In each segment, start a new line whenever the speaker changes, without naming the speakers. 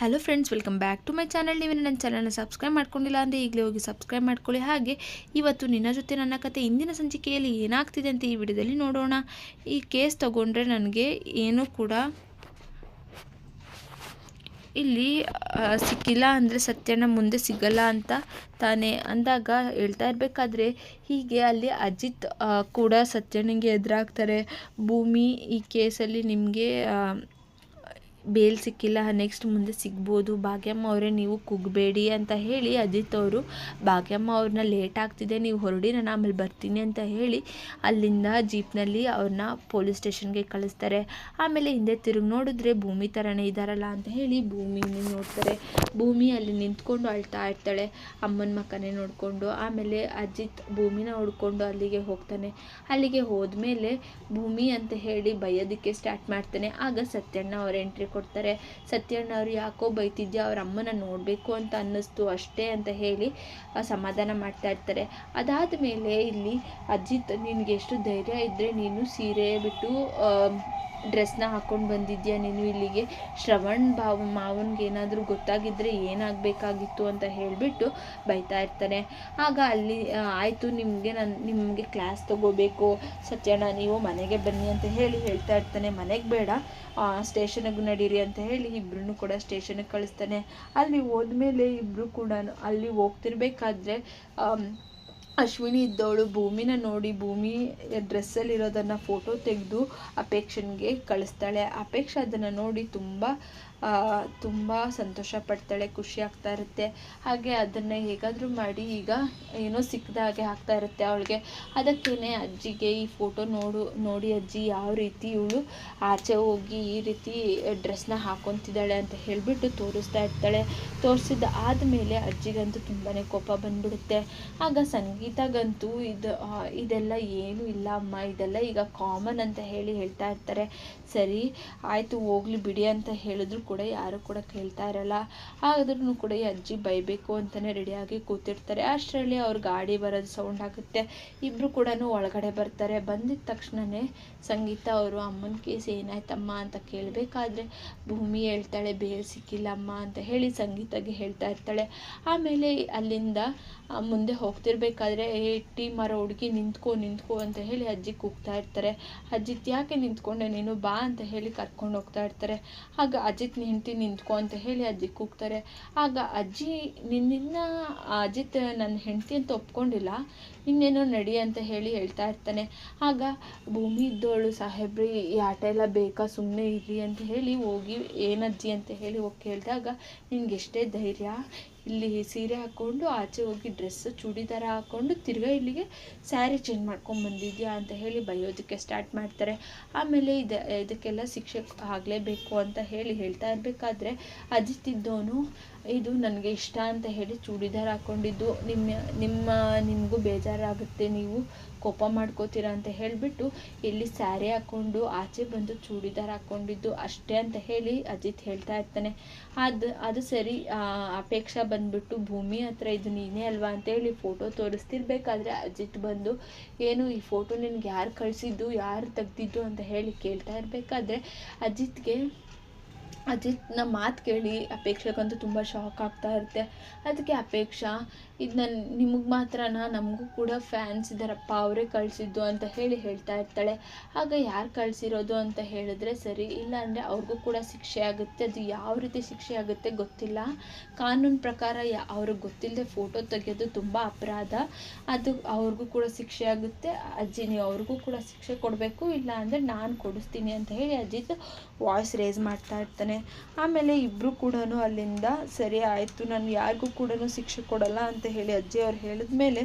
Hello friends welcome back to my channel ನೀವು ನನ್ನ ಚಾನಲ್ನ ಸಬ್ಸ್ಕ್ರೈಬ್ ಮಾಡ್ಕೊಂಡಿಲ್ಲ ಅಂದರೆ ಈಗಲೇ ಹೋಗಿ ಸಬ್ಸ್ಕ್ರೈಬ್ ಮಾಡ್ಕೊಳ್ಳಿ. ಹಾಗೆ ಇವತ್ತು ನಿನ್ನ ಜೊತೆ ನನ್ನ ಕತೆ ಇಂದಿನ ಸಂಚಿಕೆಯಲ್ಲಿ ಏನಾಗ್ತಿದೆ ಅಂತ ಈ ವಿಡಿಯೋದಲ್ಲಿ ನೋಡೋಣ. ಈ ಕೇಸ್ ತಗೊಂಡ್ರೆ ನನಗೆ ಏನೂ ಕೂಡ ಇಲ್ಲಿ ಸಿಕ್ಕಿಲ್ಲ ಅಂದರೆ ಸತ್ಯನ ಮುಂದೆ ಸಿಗಲ್ಲ ಅಂತ ತಾನೇ ಅಂದಾಗ ಹೇಳ್ತಾ ಇರಬೇಕಾದ್ರೆ, ಹೀಗೆ ಅಲ್ಲಿ ಅಜಿತ್ ಕೂಡ ಸತ್ಯನಿಗೆ ಎದುರಾಗ್ತಾರೆ. ಭೂಮಿ ಈ ಕೇಸಲ್ಲಿ ನಿಮಗೆ ಬೇಲ್ ಸಿಕ್ಕಿಲ್ಲ, ನೆಕ್ಸ್ಟ್ ಮುಂದೆ ಸಿಗ್ಬೋದು. ಭಾಗ್ಯಮ್ಮ ಅವರೇ, ನೀವು ಕುಗ್ಬೇಡಿ ಅಂತ ಹೇಳಿ ಅಜಿತ್ ಅವರು, ಭಾಗ್ಯಮ್ಮ ಅವ್ರನ್ನ ಲೇಟ್ ಆಗ್ತಿದೆ, ನೀವು ಹೊರಡಿ, ನಾನು ಆಮೇಲೆ ಬರ್ತೀನಿ ಅಂತ ಹೇಳಿ ಅಲ್ಲಿಂದ ಜೀಪ್ನಲ್ಲಿ ಅವ್ರನ್ನ ಪೊಲೀಸ್ ಸ್ಟೇಷನ್ಗೆ ಕಳಿಸ್ತಾರೆ. ಆಮೇಲೆ ಹಿಂದೆ ತಿರುಗಿ ನೋಡಿದ್ರೆ ಭೂಮಿ ಥರನೇ ಇದ್ದಾರಲ್ಲ ಅಂತ ಹೇಳಿ ಭೂಮಿನ ನೋಡ್ತಾರೆ. ಭೂಮಿ ಅಲ್ಲಿ ನಿಂತ್ಕೊಂಡು ಅಳ್ತಾ ಇರ್ತಾಳೆ, ಅಮ್ಮನ ಮಕ್ಕನೇ ನೋಡಿಕೊಂಡು. ಆಮೇಲೆ ಅಜಿತ್ ಭೂಮಿನ ಹುಡ್ಕೊಂಡು ಅಲ್ಲಿಗೆ ಹೋಗ್ತಾನೆ. ಅಲ್ಲಿಗೆ ಹೋದ್ಮೇಲೆ ಭೂಮಿ ಅಂತ ಹೇಳಿ ಬೈಯೋದಕ್ಕೆ ಸ್ಟಾರ್ಟ್ ಮಾಡ್ತಾನೆ. ಆಗ ಸತ್ಯಣ್ಣ ಅವರ ಎಂಟ್ರಿ ಕೊಡ್ತಾರೆ, ಸತ್ಯಣ್ಣ, ಅವರು ಯಾಕೋ ಬೈತಿದ್ಯಾ? ಅವ್ರ ಅಮ್ಮನ ನೋಡಬೇಕು ಅಂತ ಅನ್ನಿಸ್ತು ಅಷ್ಟೇ ಅಂತ ಹೇಳಿ ಸಮಾಧಾನ ಮಾಡ್ತಾ ಇರ್ತಾರೆ. ಅದಾದ ಮೇಲೆ ಇಲ್ಲಿ ಅಜಿತ್, ನಿನಗೆ ಎಷ್ಟು ಧೈರ್ಯ ಇದ್ದರೆ ನೀನು ಸೀರೆ ಬಿಟ್ಟು ಡ್ರೆಸ್ನ ಹಾಕ್ಕೊಂಡು ಬಂದಿದ್ಯಾ ನೀನು ಇಲ್ಲಿಗೆ? ಶ್ರವಣ್ ಭಾವ ಮಾವನ್ಗೆ ಏನಾದರೂ ಗೊತ್ತಾಗಿದ್ದರೆ ಏನಾಗಬೇಕಾಗಿತ್ತು ಅಂತ ಹೇಳಿಬಿಟ್ಟು ಬೈತಾ ಇರ್ತಾನೆ ಆಗ ಅಲ್ಲಿ ಆಯಿತು, ನಿಮಗೆ ನಾನು, ನಿಮಗೆ ಕ್ಲಾಸ್ ತಗೋಬೇಕು. ಸತ್ಯಣ್ಣ, ನೀವು ಮನೆಗೆ ಬನ್ನಿ ಅಂತ ಹೇಳಿ ಹೇಳ್ತಾ ಇರ್ತಾನೆ. ಮನೆಗೆ ಬೇಡ ಸ್ಟೇಷನ್ಗೆ ನಡೀರಿ ಅಂತ ಹೇಳಿ ಇಬ್ಬರನ್ನು ಕೂಡ ಸ್ಟೇಷನಿಗೆ ಕಳಿಸ್ತಾನೆ. ಅಲ್ಲಿ ಹೋದ್ಮೇಲೆ ಇಬ್ಬರು ಕೂಡ ಅಲ್ಲಿ ಹೋಗ್ತಿರ್ಬೇಕಾದ್ರೆ ಅಶ್ವಿನಿ ಇದ್ದವಳು ಭೂಮಿನ ನೋಡಿ ಭೂಮಿ ಡ್ರೆಸ್ಸಲ್ಲಿರೋದನ್ನು ಫೋಟೋ ತೆಗೆದು ಅಪೇಕ್ಷನ್ಗೆ ಕಳಿಸ್ತಾಳೆ. ಅಪೇಕ್ಷ ಅದನ್ನು ನೋಡಿ ತುಂಬ ತುಂಬ ಸಂತೋಷ ಪಡ್ತಾಳೆ ಖುಷಿ ಆಗ್ತಾ ಇರುತ್ತೆ. ಹಾಗೆ ಅದನ್ನು ಹೇಗಾದರೂ ಮಾಡಿ ಈಗ ಏನೋ ಸಿಕ್ಕದ ಹಾಗೆ ಆಗ್ತಾ ಇರುತ್ತೆ ಅವಳಿಗೆ. ಅದಕ್ಕೇನೆ ಅಜ್ಜಿಗೆ ಈ ಫೋಟೋ ನೋಡು, ನೋಡಿ ಅಜ್ಜಿ ಯಾವ ರೀತಿ ಇವಳು ಆಚೆ ಹೋಗಿ ಈ ರೀತಿ ಡ್ರೆಸ್ನ ಹಾಕೊತಿದ್ದಾಳೆ ಅಂತ ಹೇಳಿಬಿಟ್ಟು ತೋರಿಸ್ತಾ ಇರ್ತಾಳೆ. ತೋರಿಸಿದ ಆದಮೇಲೆ ಅಜ್ಜಿಗಂತೂ ತುಂಬಾ ಕೋಪ ಬಂದ್ಬಿಡುತ್ತೆ. ಆಗ ಸಂಗೀತಗಂತೂ ಇದು ಇದೆಲ್ಲ ಏನೂ ಇಲ್ಲ ಅಮ್ಮ, ಇದೆಲ್ಲ ಈಗ ಕಾಮನ್ ಅಂತ ಹೇಳಿ ಹೇಳ್ತಾ ಇರ್ತಾರೆ. ಸರಿ, ಆಯಿತು ಹೋಗ್ಲಿ ಬಿಡಿ ಅಂತ ಹೇಳಿದ್ರು ಕೂಡ ಯಾರು ಕೂಡ ಕೇಳ್ತಾ ಇರಲ್ಲ. ಆದ್ರೂ ಕೂಡ ಈ ಅಜ್ಜಿ ಬೈಬೇಕು ಅಂತಲೇ ರೆಡಿಯಾಗಿ ಕೂತಿರ್ತಾರೆ. ಅಷ್ಟರಲ್ಲಿ ಅವ್ರ ಗಾಡಿ ಬರೋದು ಸೌಂಡ್ ಆಗುತ್ತೆ. ಇಬ್ಬರು ಕೂಡ ಒಳಗಡೆ ಬರ್ತಾರೆ. ಬಂದಿದ ತಕ್ಷಣವೇ ಸಂಗೀತ ಅವರು ಅಮ್ಮನ ಕೇಸ್ ಏನಾಯ್ತಮ್ಮ ಅಂತ ಕೇಳಬೇಕಾದ್ರೆ, ಭೂಮಿ ಹೇಳ್ತಾಳೆ, ಬೇಲ್ ಸಿಕ್ಕಿಲ್ಲಮ್ಮ ಅಂತ ಹೇಳಿ ಸಂಗೀತಗೆ ಹೇಳ್ತಾ ಇರ್ತಾಳೆ. ಆಮೇಲೆ ಅಲ್ಲಿಂದ ಮುಂದೆ ಹೋಗ್ತಿರ್ಬೇಕಾದ್ರೆ, ಏ, ಟೀ ಮರ ಹುಡುಗಿ, ನಿಂತ್ಕೋ ನಿಂತ್ಕೋ ಅಂತ ಹೇಳಿ ಅಜ್ಜಿ ಕೂಗ್ತಾ ಇರ್ತಾರೆ. ಅಜಿತ್, ಯಾಕೆ ನಿಂತ್ಕೊಂಡೆ ನೀನು? ಬಾ ಅಂತ ಹೇಳಿ ಕರ್ಕೊಂಡು ಹೋಗ್ತಾ ಇರ್ತಾರೆ. ಆಗ ಅಜಿತ್ ಹೆಂಡ್ತಿ ನಿಂತ್ಕೊ ಅಂತ ಹೇಳಿ ಅಜ್ಜಿ ಕೂಗ್ತಾರೆ. ಆಗ ಅಜ್ಜಿ ನಿನ್ನ ಅಜಿತ್ ನನ್ನ ಹೆಂಡತಿ ಅಂತ ಒಪ್ಕೊಂಡಿಲ್ಲ. ಇನ್ನೇನೋ ನಡಿ ಅಂತ ಹೇಳಿ ಹೇಳ್ತಾ ಇರ್ತಾನೆ. ಆಗ ಭೂಮಿ ಇದ್ದವಳು ಸಾಹೇಬ್ರಿ, ಈ ಆಟ ಎಲ್ಲ ಬೇಕಾ? ಸುಮ್ಮನೆ ಇರ್ರಿ ಅಂತ ಹೇಳಿ ಹೋಗಿ ಏನಜ್ಜಿ ಅಂತ ಹೇಳಿ ಹೋಗಿ ಕೇಳಿದಾಗ ನಿನ್ಗೆ ಎಷ್ಟೇ ಧೈರ್ಯ. ಇಲ್ಲಿ ಸೀರೆ ಹಾಕ್ಕೊಂಡು ಆಚೆ ಹೋಗಿ ಡ್ರೆಸ್ ಚೂಡಿದಾರ ಹಾಕ್ಕೊಂಡು ತಿರ್ಗಾ ಇಲ್ಲಿಗೆ ಸ್ಯಾರಿ ಚೇಂಜ್ ಮಾಡ್ಕೊಂಡು ಬಂದಿದ್ಯಾ ಅಂತ ಹೇಳಿ ಬೈಯೋದಕ್ಕೆ ಸ್ಟಾರ್ಟ್ ಮಾಡ್ತಾರೆ. ಆಮೇಲೆ ಇದು, ಇದಕ್ಕೆಲ್ಲ ಶಿಕ್ಷೆ ಆಗಲೇಬೇಕು ಅಂತ ಹೇಳಿ ಹೇಳ್ತಾ ಇರಬೇಕಾದ್ರೆ ಅಜಿತ್ ಇದ್ದವನು ಇದು ನನಗೆ ಇಷ್ಟ ಅಂತ ಹೇಳಿ ಚೂಡಿದಾರ್ ಹಾಕ್ಕೊಂಡಿದ್ದು ನಿಮ್ಮ ನಿಮ್ಮ, ನಿಮಗೂ ಬೇಜಾರಾಗುತ್ತೆ, ನೀವು ಕೋಪ ಮಾಡ್ಕೋತೀರಾ ಅಂತ ಹೇಳಿಬಿಟ್ಟು ಇಲ್ಲಿ ಸ್ಯಾರಿ ಹಾಕ್ಕೊಂಡು ಆಚೆ ಬಂದು ಚೂಡಿದಾರ್ ಹಾಕ್ಕೊಂಡಿದ್ದು ಅಷ್ಟೇ ಅಂತ ಹೇಳಿ ಅಜಿತ್ ಹೇಳ್ತಾ ಇರ್ತಾನೆ. ಅದು ಅದು ಸರಿ ಅಪೇಕ್ಷಾ ಬಂದ್ಬಿಟ್ಟು ಭೂಮಿ ಹತ್ರ ಇದು ನೀನೇ ಅಲ್ವಾ ಅಂತ ಹೇಳಿ ಫೋಟೋ ತೋರಿಸ್ತಿರ್ಬೇಕಾದ್ರೆ ಅಜಿತ್ ಬಂದು, ಏನು ಈ ಫೋಟೋ ನಿನ್ಗೆ ಯಾರು ಕಳಿಸಿದ್ದು, ಯಾರು ತೆಗ್ದಿದ್ದು? ಅಂತ ಹೇಳಿ ಕೇಳ್ತಾ ಇರಬೇಕಾದ್ರೆ ಅಜಿತ್ಗೆ ಅಜಿತ್ನ ಮಾತು ಕೇಳಿ ಅಪೇಕ್ಷೆಗಂತೂ ತುಂಬ ಶಾಕ್ ಆಗ್ತಾ ಇರುತ್ತೆ. ಅದಕ್ಕೆ ಅಪೇಕ್ಷಾ, ಇದು ನನ್ನ ನಿಮಗೆ ಮಾತ್ರನಾ, ನಮಗೂ ಕೂಡ ಫ್ಯಾನ್ಸ್ ಇದ್ದಾರಪ್ಪ, ಅವರೇ ಕಳಿಸಿದ್ದು ಅಂತ ಹೇಳಿ ಹೇಳ್ತಾ ಇರ್ತಾಳೆ. ಆಗ ಯಾರು ಕಳಿಸಿರೋದು ಅಂತ ಹೇಳಿದ್ರೆ ಸರಿ, ಇಲ್ಲ ಅಂದರೆ ಅವ್ರಿಗೂ ಕೂಡ ಶಿಕ್ಷೆ ಆಗುತ್ತೆ. ಅದು ಯಾವ ರೀತಿ ಶಿಕ್ಷೆ ಆಗುತ್ತೆ ಗೊತ್ತಿಲ್ಲ. ಕಾನೂನು ಪ್ರಕಾರ ಯಾ, ಅವ್ರಿಗೆ ಗೊತ್ತಿಲ್ಲದೆ ಫೋಟೋ ತೆಗೆಯೋದು ತುಂಬ ಅಪರಾಧ. ಅದು ಅವ್ರಿಗೂ ಕೂಡ ಶಿಕ್ಷೆ ಆಗುತ್ತೆ. ಅಜ್ಜಿ, ನೀವು ಅವ್ರಿಗೂ ಕೂಡ ಶಿಕ್ಷೆ ಕೊಡಬೇಕು. ಇಲ್ಲ ಅಂದರೆ ನಾನು ಕೊಡಿಸ್ತೀನಿ ಅಂತ ಹೇಳಿ ಅಜಿತ್ ವಾಯ್ಸ್ ರೇಸ್ ಮಾಡ್ತಾ ಇರ್ತಾನೆ ಆಮೇಲೆ ಇಬ್ಬರು ಕೂಡ ಅಲ್ಲಿಂದ, ಸರಿ, ಆಯಿತು, ನಾನು ಯಾರಿಗೂ ಕೂಡ ಶಿಕ್ಷೆ ಕೊಡಲ್ಲ ಅಂತ ಹೇಳಿ ಅಜ್ಜಿ ಅವ್ರು ಹೇಳಿದ್ಮೇಲೆ,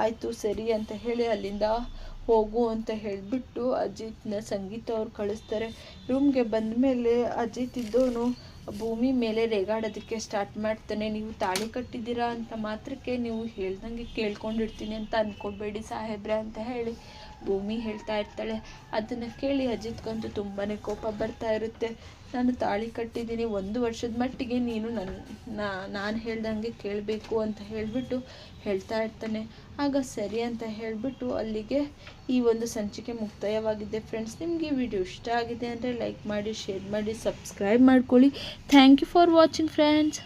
ಆಯಿತು, ಸರಿ ಅಂತ ಹೇಳಿ ಅಲ್ಲಿಂದ ಹೋಗು ಅಂತ ಹೇಳಿಬಿಟ್ಟು ಅಜಿತ್ನ ಸಂಗೀತ ಅವ್ರು ಕಳಿಸ್ತಾರೆ. ರೂಮ್ಗೆ ಬಂದ ಮೇಲೆ ಅಜಿತ್ ಇದ್ದವನು, ಭೂಮಿ ಮೇಲೆ ರೇಗಾಡೋದಕ್ಕೆ ಸ್ಟಾರ್ಟ್ ಮಾಡ್ತಾನೆ, ನೀವು ತಾಳಿ ಕಟ್ಟಿದ್ದೀರಾ ಅಂತ ಮಾತ್ರಕ್ಕೆ ನೀವು ಹೇಳ್ದಂಗೆ ಕೇಳ್ಕೊಂಡಿರ್ತೀನಿ ಅಂತ ಅಂದ್ಕೋಬೇಡಿ ಸಾಹೇಬ್ರೆ ಅಂತ ಹೇಳಿ ಭೂಮಿ ಹೇಳ್ತಾ ಇರ್ತಾಳೆ. ಅದನ್ನು ಕೇಳಿ ಅಜಿತ್ಗಂತೂ ತುಂಬಾ ಕೋಪ ಬರ್ತಾ ಇರುತ್ತೆ. ನಾನು ತಾಳಿ ಕಟ್ಟಿದ್ದೀನಿ, ಒಂದು ವರ್ಷದ ಮಟ್ಟಿಗೆ ನೀನು ನನ್ನ ನಾನು ಹೇಳ್ದಂಗೆ ಕೇಳಬೇಕು ಅಂತ ಹೇಳಿಬಿಟ್ಟು ಹೇಳ್ತಾ ಇರ್ತಾನೆ. ಆಗ ಸರಿ ಅಂತ ಹೇಳಿಬಿಟ್ಟು ಅಲ್ಲಿಗೆ ಈ ಒಂದು ಸಂಚಿಕೆ ಮುಕ್ತಾಯವಾಗಿದೆ. ಫ್ರೆಂಡ್ಸ್, ನಿಮಗೆ ವಿಡಿಯೋ ಇಷ್ಟ ಆಗಿದೆ ಅಂದರೆ ಲೈಕ್ ಮಾಡಿ, ಶೇರ್ ಮಾಡಿ, ಸಬ್ಸ್ಕ್ರೈಬ್ ಮಾಡ್ಕೊಳ್ಳಿ. Thank you for watching friends.